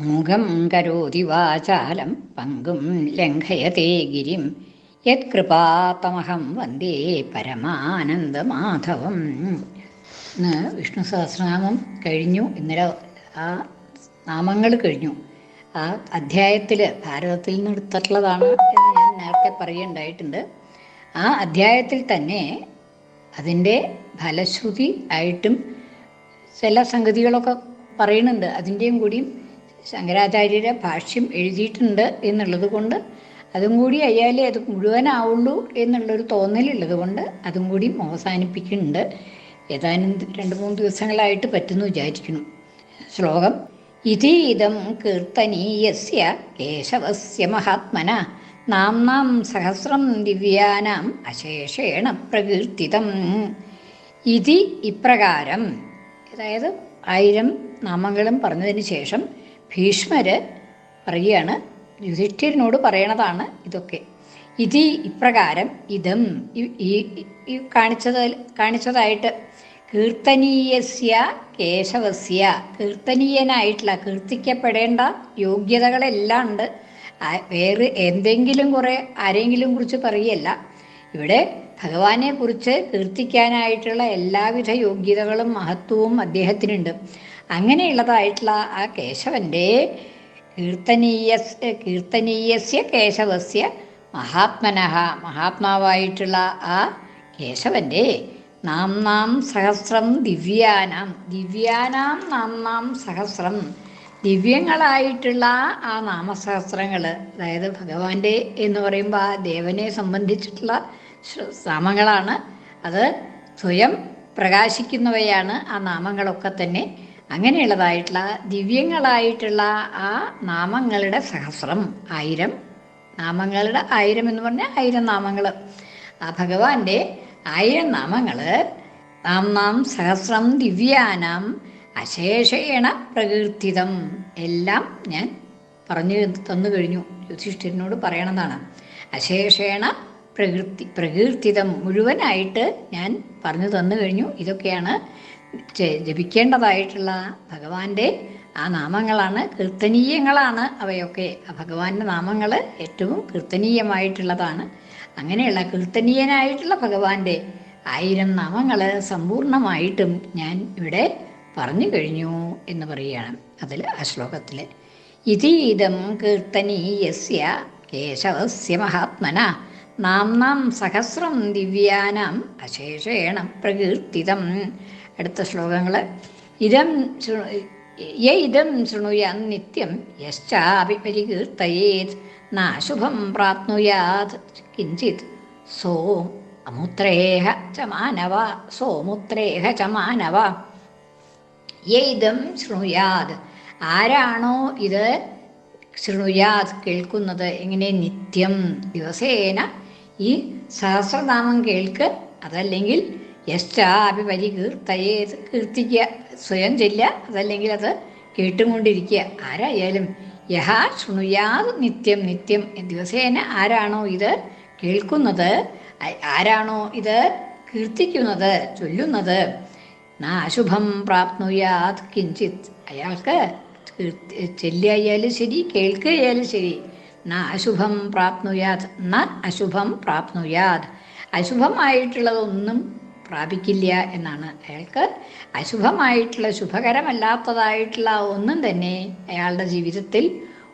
മൂകം കരോതി വാചാലം പങ്കും ലംഘയത്തെ ഗിരിം. യത്കൃപാത്തമഹം വന്ദേ പരമാനന്ദമാധവം. ഇന്ന് വിഷ്ണു സഹസ്രനാമം കഴിഞ്ഞു. ഇന്നലെ ആ നാമങ്ങൾ കഴിഞ്ഞു. ആ അധ്യായത്തിൽ ഭാരതത്തിൽ നിന്ന് എടുത്തിട്ടുള്ളതാണ് എന്ന് ഞാൻ നേരത്തെ പറയുണ്ടായിട്ടുണ്ട് ആ അധ്യായത്തിൽ തന്നെ അതിന്റെ ഫലശ്രുതി ആയിട്ടും ചില സംഗതികളൊക്കെ പറയുന്നുണ്ട്. അതിന്റെയും കൂടിയും ശങ്കരാചാര്യരെ ഭാഷ്യം എഴുതിയിട്ടുണ്ട് എന്നുള്ളത് കൊണ്ട് അതും കൂടി അയാലേ അത് മുഴുവനാവുള്ളൂ എന്നുള്ളൊരു തോന്നലുള്ളത് കൊണ്ട് അതും കൂടി അവസാനിപ്പിക്കുന്നുണ്ട്. ഏതാനും രണ്ട് മൂന്ന് ദിവസങ്ങളായിട്ട് പറ്റുന്നു വിചാരിക്കുന്നു. ശ്ലോകം ഇതീതം കീർത്തനീയസ്യ കേശവസ്യ മഹാത്മന. നാംനാം സഹസ്രം ദിവ്യാനാം അശേഷേണ പ്രകീർത്തിതം. ഇതി ഇപ്രകാരം അതായത് ആയിരം നാമങ്ങളും പറഞ്ഞതിന് ശേഷം ഭീഷ്മര് പറയുകയാണ് യുധിഷ്ഠിരനോട് പറയണതാണ് ഇതൊക്കെ. ഇതി ഇപ്രകാരം ഇതം. ഈ- കാണിച്ചത് കാണിച്ചതായിട്ട് കീർത്തനീയസ്യ കേശവസ്യ. കീർത്തനീയനായിട്ടുള്ള കീർത്തിക്കപ്പെടേണ്ട യോഗ്യതകളെല്ലാം ഉണ്ട്. വേറെ എന്തെങ്കിലും കുറെ ആരെങ്കിലും കുറിച്ച് പറയല്ല ഇവിടെ ഭഗവാനെ കുറിച്ച് കീർത്തിക്കാനായിട്ടുള്ള എല്ലാവിധ യോഗ്യതകളും മഹത്വവും അദ്ദേഹത്തിനുണ്ട്. അങ്ങനെയുള്ളതായിട്ടുള്ള ആ കേശവന്റെ കീർത്തനീയ കീർത്തനീയസ്യ കേശവസ്യ മഹാത്മനഹ മഹാത്മാവായിട്ടുള്ള ആ കേശവന്റെ നാം നാം സഹസ്രം ദിവ്യാനാം ദിവ്യാനാം നാം നാം സഹസ്രം ദിവ്യങ്ങളായിട്ടുള്ള ആ നാമസഹസ്രങ്ങൾ അതായത് ഭഗവാന്റെ എന്ന് പറയുമ്പോൾ ആ ദേവനെ സംബന്ധിച്ചിട്ടുള്ള നാമങ്ങളാണ് അത് സ്വയം പ്രകാശിക്കുന്നവയാണ് ആ നാമങ്ങളൊക്കെ തന്നെ. അങ്ങനെയുള്ളതായിട്ടുള്ള ദിവ്യങ്ങളായിട്ടുള്ള ആ നാമങ്ങളുടെ സഹസ്രം ആയിരം. നാമങ്ങളുടെ ആയിരം എന്ന് പറഞ്ഞാൽ ആയിരം നാമങ്ങൾ. ആ ഭഗവാന്റെ ആയിരം നാമങ്ങൾ നാം നാം സഹസ്രം ദിവ്യാനാം അശേഷേണ പ്രകീർത്തിതം. എല്ലാം ഞാൻ പറഞ്ഞു തന്നു കഴിഞ്ഞു. യുധിഷ്ഠിരനോട് പറയണതാണ്. അശേഷേണ പ്രകൃതി പ്രകീർത്തിതം മുഴുവനായിട്ട് ഞാൻ പറഞ്ഞു തന്നു കഴിഞ്ഞു. ഇതൊക്കെയാണ് ജപിക്കേണ്ടതായിട്ടുള്ള ഭഗവാന്റെ ആ നാമങ്ങളാണ് കീർത്തനീയങ്ങളാണ് അവയൊക്കെ. ഭഗവാന്റെ നാമങ്ങൾ ഏറ്റവും കീർത്തനീയമായിട്ടുള്ളതാണ്. അങ്ങനെയുള്ള കീർത്തനീയനായിട്ടുള്ള ഭഗവാന്റെ ആയിരം നാമങ്ങൾ സമ്പൂർണമായിട്ടും ഞാൻ ഇവിടെ പറഞ്ഞു കഴിഞ്ഞു എന്ന് പറയുകയാണ് അതിൽ ആ ശ്ലോകത്തിൽ ഇതീതം കീർത്തനീയസ്യ കേശവസ്യ മഹാത്മന. നാംനാം സഹസ്രം ദിവ്യാനാം അശേഷേണ പ്രകീർത്തിതം. അടുത്ത ശ്ലോകങ്ങൾ ഇതം യ ഇതം ശൃണുയാൻ നിത്യം യശ്ചാപി പരികീർത്തയേത് നാശുഭം പ്രാപ്നുയാത് കിഞ്ചിത് സോ അമുത്രേഹ ച മാനവ സോമുത്രേഹ ച മാനവ. യേദം ശൃണുയാത്. ആരാണോ ഇത് ശൃണുയാത് കേൾക്കുന്നത്? എങ്ങനെ നിത്യം ദിവസേന ഈ സഹസ്രനാമം കേൾക്ക്. അതല്ലെങ്കിൽ യശ്ചാപി പരികീർത്തയെ കീർത്തിക്കുക സ്വയം ചെല്ലുക. അതല്ലെങ്കിൽ അത് കേട്ടുകൊണ്ടിരിക്കുക. ആരായാലും യഹ ശൃണുയാത് നിത്യം നിത്യം. ദിവസേന ആരാണോ ഇത് കേൾക്കുന്നത്? ആരാണോ ഇത് കീർത്തിക്കുന്നത്? ചൊല്ലുന്നത്? നാശുഭം പ്രാപ്നുയാത് കിഞ്ചിത്. അയാൾക്ക് ചെല്ലിയായാലും ശരി കേൾക്കുകയായാലും ശരി. ന അശുഭം പ്രാപ്നുയാത് ന അശുഭം പ്രാപ്നുയാത്. അശുഭമായിട്ടുള്ളതൊന്നും പ്രാപിക്കില്ല എന്നാണ് അയാൾക്ക് അശുഭമായിട്ടുള്ള ശുഭകരമല്ലാത്തതായിട്ടുള്ള ഒന്നും തന്നെ അയാളുടെ ജീവിതത്തിൽ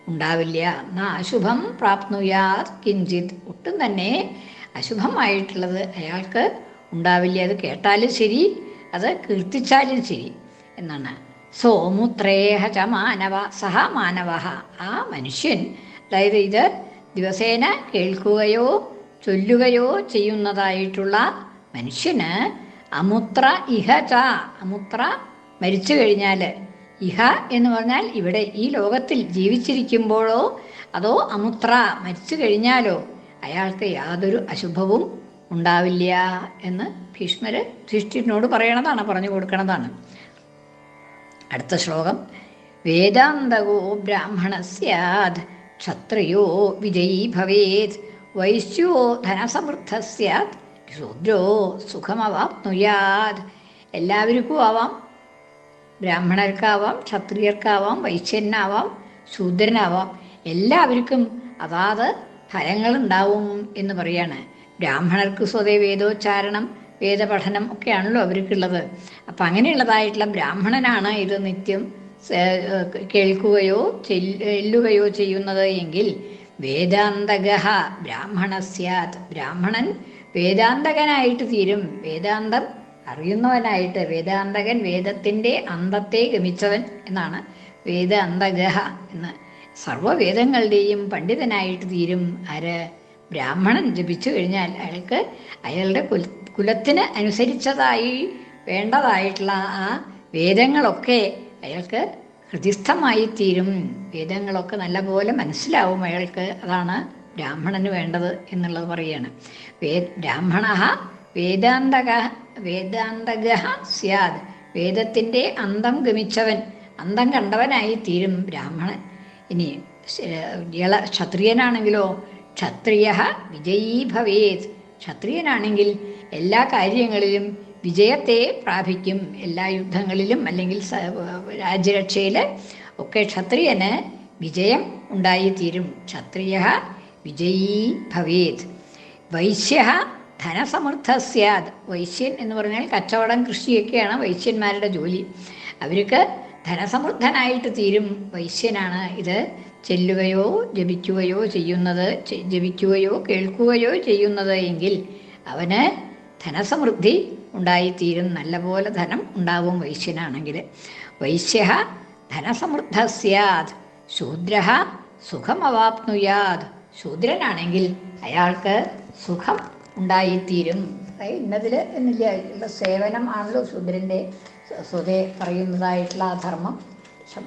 ഉണ്ടാവില്ല. എന്നാ അശുഭം പ്രാപ്നുയാ കിഞ്ചിത്. ഒട്ടും തന്നെ അശുഭമായിട്ടുള്ളത് അയാൾക്ക് ഉണ്ടാവില്ല. അത് കേട്ടാലും ശരി അത് കീർത്തിച്ചാലും ശരി എന്നാണ്. സോമുത്രേഹ ച മാനവ സഹ മാനവ. ആ മനുഷ്യൻ അതായത് ഇത് ദിവസേന കേൾക്കുകയോ ചൊല്ലുകയോ ചെയ്യുന്നതായിട്ടുള്ള മനുഷ്യന് അമുത്ര ഇഹ ച. അമുത്ര മരിച്ചു കഴിഞ്ഞാൽ ഇഹ എന്ന് പറഞ്ഞാൽ ഇവിടെ ഈ ലോകത്തിൽ ജീവിച്ചിരിക്കുമ്പോഴോ അതോ അമുത്ര മരിച്ചു കഴിഞ്ഞാലോ അയാൾക്ക് യാതൊരു അശുഭവും ഉണ്ടാവില്ല എന്ന് ഭീഷ്മര് ധിഷ്ഠിരനോട് പറയണതാണ് പറഞ്ഞു കൊടുക്കണതാണ്. അടുത്ത ശ്ലോകം. വേദാന്തകോ ബ്രാഹ്മണ സ്യാത് ക്ഷത്രിയോ വിജയീ ഭവേത് വൈശ്യോ ധനസമൃദ്ധ സ്യാത് ശൂദ്രോ സുഖമവാപ്നുയാത് എല്ലാവർക്കും ആവാം ബ്രാഹ്മണർക്കാവാം ക്ഷത്രിയർക്കാവാം വൈശ്യനാവാം ശൂദ്രനാവാം. എല്ലാവർക്കും അതാത് ഫലങ്ങളുണ്ടാവും എന്ന് പറയാണ്. ബ്രാഹ്മണർക്ക് സ്വതേ വേദോച്ചാരണം വേദപഠനം ഒക്കെയാണല്ലോ അവർക്കുള്ളത്. അപ്പം അങ്ങനെയുള്ളതായിട്ടുള്ള ബ്രാഹ്മണനാണ് ഇത് നിത്യം കേൾക്കുകയോ ചെല്ലുകയോ ചെയ്യുന്നത് എങ്കിൽ വേദാന്തക ബ്രാഹ്മണ സ്യാത്. ബ്രാഹ്മണൻ വേദാന്തകനായിട്ട് തീരും. വേദാന്തം അറിയുന്നവനായിട്ട് വേദാന്തകൻ വേദത്തിന്റെ അന്തത്തെ ഗമിച്ചവൻ എന്നാണ് വേദാന്തഗ്രഹ എന്ന്. സർവവേദങ്ങളുടെയും പണ്ഡിതനായിട്ട് തീരും. ആര്? ബ്രാഹ്മണൻ ജപിച്ചു കഴിഞ്ഞാൽ അയാൾക്ക് അയാളുടെ കുല കുലത്തിന് അനുസരിച്ചതായി വേണ്ടതായിട്ടുള്ള ആ വേദങ്ങളൊക്കെ അയാൾക്ക് ഹൃദിസ്ഥമായി തീരും വേദങ്ങളൊക്കെ നല്ലപോലെ മനസ്സിലാവും അയാൾക്ക്. അതാണ് ബ്രാഹ്മണന് വേണ്ടത് എന്നുള്ളത് പറയാണ് വേ ബ്രാഹ്മണ വേദാന്തക വേദാന്തക സ്യാദ്. വേദത്തിന്റെ അന്തം ഗമിച്ചവൻ അന്തം കണ്ടവനായി തീരും ബ്രാഹ്മണൻ. ഇനി ഇള ക്ഷത്രിയനാണെങ്കിലോ? ക്ഷത്രിയ വിജയീ ഭവേത്. ക്ഷത്രിയനാണെങ്കിൽ എല്ലാ കാര്യങ്ങളിലും വിജയത്തെ പ്രാപിക്കും. എല്ലാ യുദ്ധങ്ങളിലും അല്ലെങ്കിൽ രാജ്യരക്ഷയിൽ ഒക്കെ ക്ഷത്രിയന് വിജയം ഉണ്ടായിത്തീരും. ക്ഷത്രിയ വിജയീ ഭവേത്. വൈശ്യ ധനസമൃദ്ധ സ്യാദ് വൈശ്യൻ എന്ന് പറഞ്ഞാൽ കച്ചവടം കൃഷിയൊക്കെയാണ് വൈശ്യന്മാരുടെ ജോലി. അവർക്ക് ധനസമൃദ്ധനായിട്ട് തീരും വൈശ്യനാണ് ഇത്. ചെല്ലുകയോ ജപിക്കുകയോ ചെയ്യുന്നത് ജപിക്കുകയോ കേൾക്കുകയോ ചെയ്യുന്നത് എങ്കിൽ അവന് ധനസമൃദ്ധി ഉണ്ടായിത്തീരും. നല്ലപോലെ ധനം ഉണ്ടാവും വൈശ്യനാണെങ്കിൽ. വൈശ്യ ധനസമൃദ്ധ സ്യാദ് ശൂദ്ര സുഖമവാപ്നുയാത് ശൂദ്രനാണെങ്കിൽ അയാൾക്ക് സുഖം ഉണ്ടായിത്തീരും. ഇന്നതിൽ എന്നില്ല സേവനം ആണല്ലോ ശൂദ്രന്റെ സ്വ- സ്വതേ പറയുന്നതായിട്ടുള്ള ആ ധർമ്മം.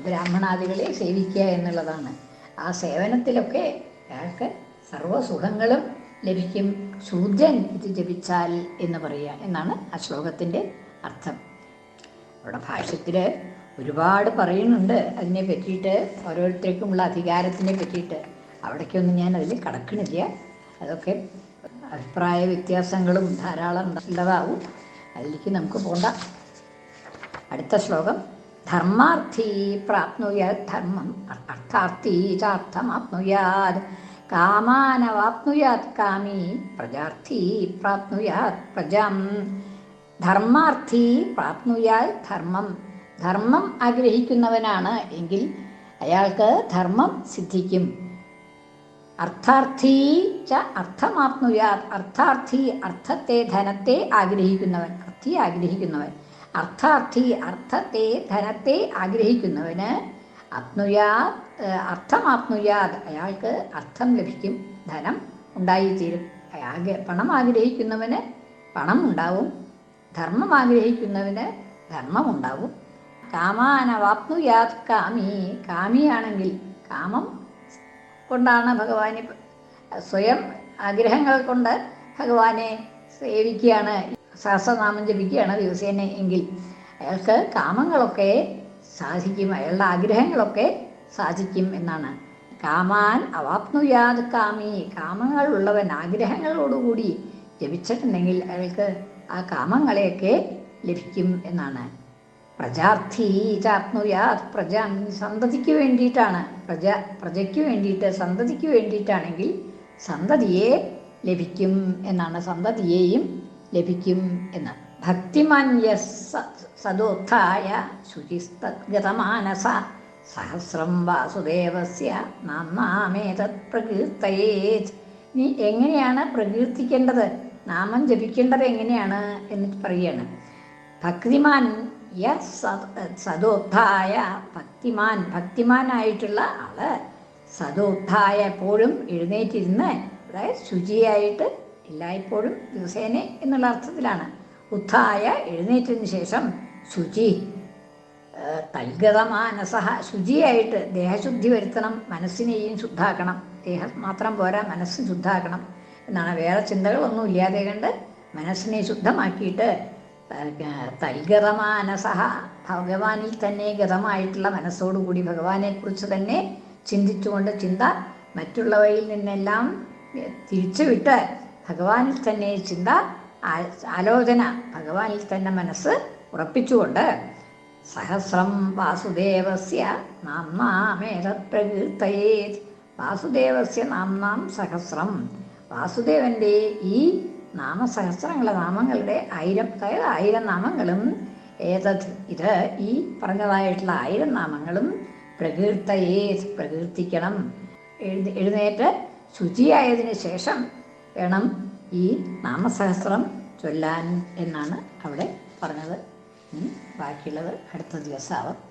ബ്രാഹ്മണാദികളെ സേവിക്കുക എന്നുള്ളതാണ്. ആ സേവനത്തിലൊക്കെ അയാൾക്ക് സർവസുഖങ്ങളും ലഭിക്കും. ശൂദ്രൻ ഇത് ജപിച്ചാൽ എന്ന് പറയുക എന്നാണ് ആ ശ്ലോകത്തിന്റെ അർത്ഥം. അവിടെ ഭാഷത്തിൽ ഒരുപാട് പറയുന്നുണ്ട്. അതിനെ പറ്റിയിട്ട് ഓരോരുത്തർക്കുമുള്ള അധികാരത്തിനെ പറ്റിയിട്ട്. അവിടേക്കൊന്നും ഞാൻ അതിൽ കടക്കണില്ല. അതൊക്കെ അഭിപ്രായ വ്യത്യാസങ്ങളും ധാരാളം ഉള്ളതാവും. അതിലേക്ക് നമുക്ക് പോണ്ട. അടുത്ത ശ്ലോകം. ധർമാർത്ഥി പ്രാപ്നുയാത് ധർമ്മം അർത്ഥാർത്ഥി ചാർത്ഥമാപ്നുയാത്. കാമാനവാപ്നുയാത് കാമി പ്രജാർത്ഥി പ്രാപ്നുയാത് പ്രജം. ധർമാർത്ഥി പ്രാപ്നുയാൽ ധർമ്മം. ധർമ്മം ആഗ്രഹിക്കുന്നവനാണ് എങ്കിൽ അയാൾക്ക് ധർമ്മം സിദ്ധിക്കും. അർത്ഥാർത്ഥി ച അർത്ഥമാപ്നുയാത്. അർത്ഥാർത്ഥി അർത്ഥത്തെ ധനത്തെ ആഗ്രഹിക്കുന്നവൻ. അർത്ഥി ആഗ്രഹിക്കുന്നവൻ. അർത്ഥാർത്ഥി അർത്ഥത്തെ ധനത്തെ ആഗ്രഹിക്കുന്നവന് അപ്നുയാത് ഏഹ്, അർത്ഥമാപ്നുയാത്. അയാൾക്ക് അർത്ഥം ലഭിക്കും. ധനം ഉണ്ടായിത്തീരും. ആകെ പണം ആഗ്രഹിക്കുന്നവന് പണം ഉണ്ടാവും. ധർമ്മം ആഗ്രഹിക്കുന്നവന് ധർമ്മം ഉണ്ടാവും. കാമാനവാപ്നുയാത്. കാമി കാമിയാണെങ്കിൽ കാമം കൊണ്ടാണ് ഭഗവാനെ സ്വയം ആഗ്രഹങ്ങൾ കൊണ്ട് ഭഗവാനെ സേവിക്കുകയാണ്. സഹസ്രനാമം ജപിക്കുകയാണ് ദിവസേന എങ്കിൽ. അയാൾക്ക് കാമങ്ങളൊക്കെ സാധിക്കും. അയാളുടെ ആഗ്രഹങ്ങളൊക്കെ സാധിക്കും എന്നാണ്. കാമാൻ അവാപ്നുയാത് കാമി. കാമങ്ങൾ ഉള്ളവൻ ആഗ്രഹങ്ങളോടുകൂടി ജപിച്ചിട്ടുണ്ടെങ്കിൽ അയാൾക്ക് ആ കാമങ്ങളെയൊക്കെ ലഭിക്കും എന്നാണ്. പ്രജാർത്ഥി ചാപ്നുയാത് പ്രജ സന്തതിക്ക് വേണ്ടിയിട്ടാണ്. പ്രജ പ്രജയ്ക്ക് വേണ്ടിയിട്ട് സന്തതിക്ക് വേണ്ടിയിട്ടാണെങ്കിൽ സന്തതിയെ ലഭിക്കും എന്നാണ്. സന്തതിയെയും ലഭിക്കും എന്ന്. ഭക്തിമാന്യ സദോത്ഥായ ശുചിസ്തഗതമാനസ സഹസ്രം വാസുദേവസ്യ നാമേതത് പ്രകീർത്തയേ നീ എങ്ങനെയാണ് പ്രകീർത്തിക്കേണ്ടത്? നാമം ജപിക്കേണ്ടത് എങ്ങനെയാണ് എന്ന് പറയാണ്. ഭക്തിമാൻ യ സ- സദോത്ഥായ ഭക്തിമാൻ. ഭക്തിമാനായിട്ടുള്ള ആൾ സദോത്ഥായ എപ്പോഴും എഴുന്നേറ്റിരുന്ന് അതായത് ശുചിയായിട്ട് എല്ലായ്പ്പോഴും ദിവസേന എന്നുള്ള അർത്ഥത്തിലാണ്. ഉത്ഥായ എഴുന്നേറ്റതിന് ശേഷം ശുചി ഏഹ് തൽഗതമാനസഹ ശുചിയായിട്ട് ദേഹശുദ്ധി വരുത്തണം മനസ്സിനെയും ശുദ്ധാക്കണം. ദേഹം മാത്രം പോരാ മനസ്സ് ശുദ്ധാക്കണം. എന്നാണ് വേറെ ചിന്തകളൊന്നും ഇല്ലാതെ കണ്ട് മനസ്സിനെ ശുദ്ധമാക്കിയിട്ട് തൽഗതമാനസഹ. ഭഗവാനിൽ തന്നെ ഗതമായിട്ടുള്ള മനസ്സോടുകൂടി ഭഗവാനെക്കുറിച്ച് തന്നെ ചിന്തിച്ചുകൊണ്ട് ചിന്ത മറ്റുള്ളവയിൽ നിന്നെല്ലാം തിരിച്ചുവിട്ട് ഭഗവാനിൽ തന്നെ ചിന്ത ആലോചന ഭഗവാനിൽ തന്നെ മനസ്സ് ഉറപ്പിച്ചുകൊണ്ട് സഹസ്രം വാസുദേവസ്യ നാംനാമേതത് വാസുദേവസ്യ നാംനാം സഹസ്രം. വാസുദേവന്റെ ഈ നാമസഹസ്രങ്ങളെ നാമങ്ങളുടെ ആയിരം അതായത് ആയിരം നാമങ്ങളും ഏതത് ഇത് ഈ പറഞ്ഞതായിട്ടുള്ള ആയിരം നാമങ്ങളും പ്രകീർത്തയേ പ്രകീർത്തിക്കണം. എഴുതി എഴുന്നേറ്റ് ശുചിയായതിനു ശേഷം വേണം ഈ നാമസഹസ്രം ചൊല്ലാൻ എന്നാണ് അവിടെ പറഞ്ഞത്. ബാക്കിയുള്ളത് അടുത്ത ദിവസമാവും